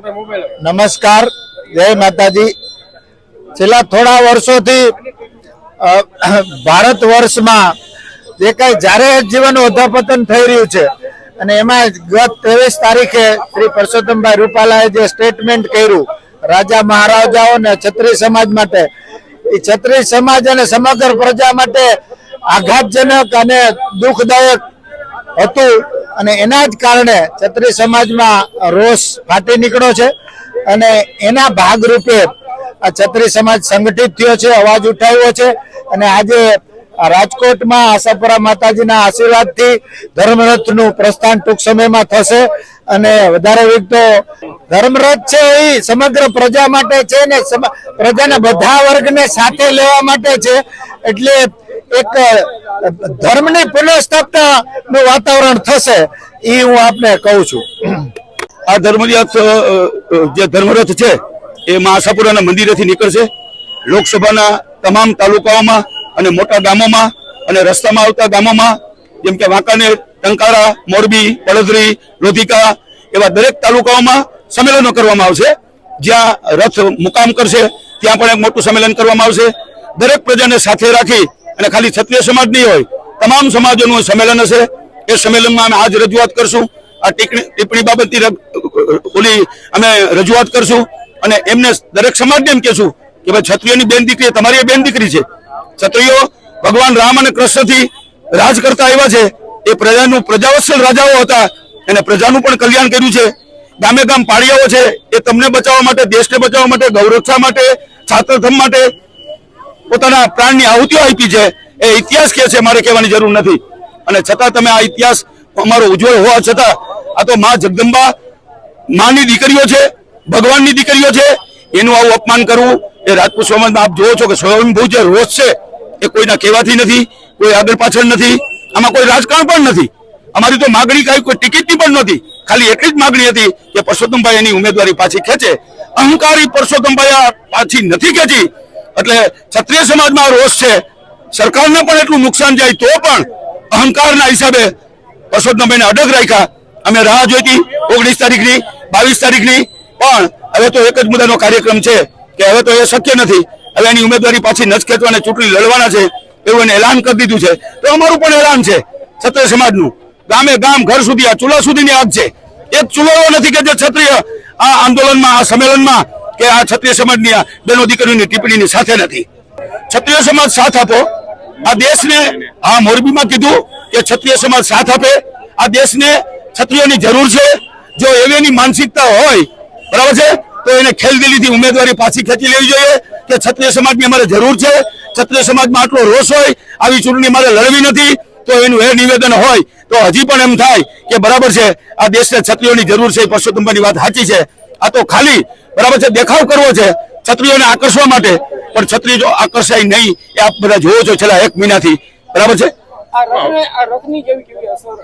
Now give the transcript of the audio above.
નમસ્કાર. જય માતાજી. છેલ્લા થોડા વર્ષોથી ભારત વર્ષમાં જે કઈ જાહેર જીવન અધપતન થઈ રહ્યું છે અને એમાં ગત ત્રેવીસ તારીખે શ્રી પરસોત્તમભાઈ રૂપાલાએ જે સ્ટેટમેન્ટ કર્યું, રાજા મહારાજાઓ અને છત્રી સમાજ માટે, એ છત્રી સમાજ અને સમગ્ર પ્રજા માટે આઘાતજનક અને દુઃખદાયક હતું અને એના જ કારણે ક્ષત્રિય સમાજમાં રોષ ફાટી નીકળ્યો છે અને એના ભાગરૂપે આ ક્ષત્રિય સમાજ સંગઠિત થયો છે, અવાજ ઉઠાવ્યો છે અને આજે રાજકોટમાં આશાપુરા માતાજીના આશીર્વાદથી ધર્મરથનું પ્રસ્થાન ટૂંક સમયમાં થશે અને વધારે વિગતો ધર્મરથ છે એ સમગ્ર પ્રજા માટે છે ને પ્રજાના બધા વર્ગને સાથે લેવા માટે છે. એટલે એક ધર્મની પુનઃસ્થાપના નું વાતાવરણ થશે એ હું આપને કહું છું. આ ધર્મરથ જે ધર્મરથ છે, એ મા આશાપુરાના મંદિરેથી નીકળશે. લોકસભાના તમામ તાલુકાઓમાં અને મોટા ગામોમાં અને રસ્તામાં આવતા ગામોમાં, જેમ કે વાંકાનેર, ટંકારા, મોરબી, વડોદરી, લોધિકા એવા દરેક તાલુકાઓમાં સંમેલનો કરવામાં આવશે. જ્યાં રથ મુકામ કરશે, ત્યાં પણ એક મોટું સંમેલન કરવામાં આવશે. દરેક પ્રજાને સાથે રાખી અને ખાલી ક્ષત્રિય સમાજ નહીં હોય, તમામ સમાજોનું સંમેલન હશે. એ સંમેલનમાં અમે આજ રજૂઆત કરશું. આ ટિપ્પણી બાબતની ઓલી અમે રજૂઆત કરશું. અને એમને દરેક સમાજને એમ કહેશું કે ભાઈ ક્ષત્રિયોની બેન દીકરી, તમારી બેન દીકરી છે. ક્ષત્રિયો ભગવાન રામ અને કૃષ્ણથી રાજ કરતા આવ્યા છે. એ પ્રજાનું પ્રજાવત્સલ રાજાઓ હતા. અને પ્રજાનું પણ કલ્યાણ કર્યું છે. ગામે ગામ પાળિયાઓ છે. એ તમને બચાવવા માટે, દેશને બચાવવા માટે ગૌરક્ષા માટે છાત્રધમ માટે પોતાના પ્રાણની આહુતિઓ આપી છે, એ ઇતિહાસ કે છે, મારે કહેવાની જરૂર નથી. અને છતાં તમે આ ઇતિહાસ અમારો ઉજ્જવળ હોવા છતાં, આ તો મા જગદંબા, માની દીકરીઓ છે, ભગવાનની દીકરીઓ છે, એનું આવું અપમાન કરવું, એ રાજપૂત સમાજમાં આપ જોવો છો કે સ્વયંભૂ જે રોષ છે, એ કોઈના કહેવાથી નથી, કોઈ આગળ પાછળ નથી, આમાં કોઈ રાજકારણ પણ નથી. અમારી તો માગણી કાંઈ કોઈ ટિકિટની પણ નથી. ખાલી એટલી જ માગણી હતી કે પરસોત્તમભાઈ એની ઉમેદવારી પાછી ખેંચે. અહંકારી પરસોત્તમભાઈ પાછી નથી ખેંચી. એટલે ક્ષત્રિય સમાજમાં રોષ છે. સરકારને પણ એટલું નુકસાન જાય તો પણ અહંકારના હિસાબે પરસોત્તમભાઈને અડગ રાખ્યા. અમે રાહ જોઈતી ઓગણીસ તારીખની, બાવીસ તારીખની. પણ હવે તો એક જ મુદ્દાનો કાર્યક્રમ છે કે હવે તો એ શક્ય નથી. હવે એની ઉમેદવારી પાછી નચકેતવા ચૂંટણી લડવાના છે. એવું એને એલાન કરી દીધું છે. તો અમારું પણ એલાન છે ક્ષત્રિય સમાજનું. ગામે ગામ, ઘર સુધી, આ ચૂલા સુધીની આગ છે. એક ચૂલો નથી કે જે ક્ષત્રિય આ આંદોલનમાં, આ સંમેલનમાં કે આ ક્ષત્રિય સમાજની આ બેનો દીકરીઓની ટિપ્પણીની સાથે નથી. ક્ષત્રિય સમાજ સાથ આપો. આ દેશને આ મોરબીમાં કીધું કે ક્ષત્રિય સમાજ સાથ આપે. આ દેશને ક્ષત્રિયોની જરૂર છે. જો એવી માનસિકતા હોય, બરાબર છે, તો એને ખેલદિલીથી ઉમેદવારી પાછી ખેંચી લેવી જોઈએ કે ક્ષત્રિય સમાજની અમારે જરૂર છે. ક્ષત્રિય સમાજમાં આટલો રોષ હોય, આવી ચૂંટણી મારે લડવી નથી, તો એનું એ નિવેદન હોય, તો હજી પણ એમ થાય કે બરાબર છે, આ દેશને ક્ષત્રિયોની જરૂર છે. પરસોત્તમભાઈની વાત સાચી છે. આ તો ખાલી બરાબર છે, દેખાવ કરવો છે છત્રીઓને આકર્ષવા માટે. પણ છત્રી જો આકર્ષાય નહીં, એ આપ બધા જોવો છો છેલ્લા એક મહિનાથી. બરાબર છે?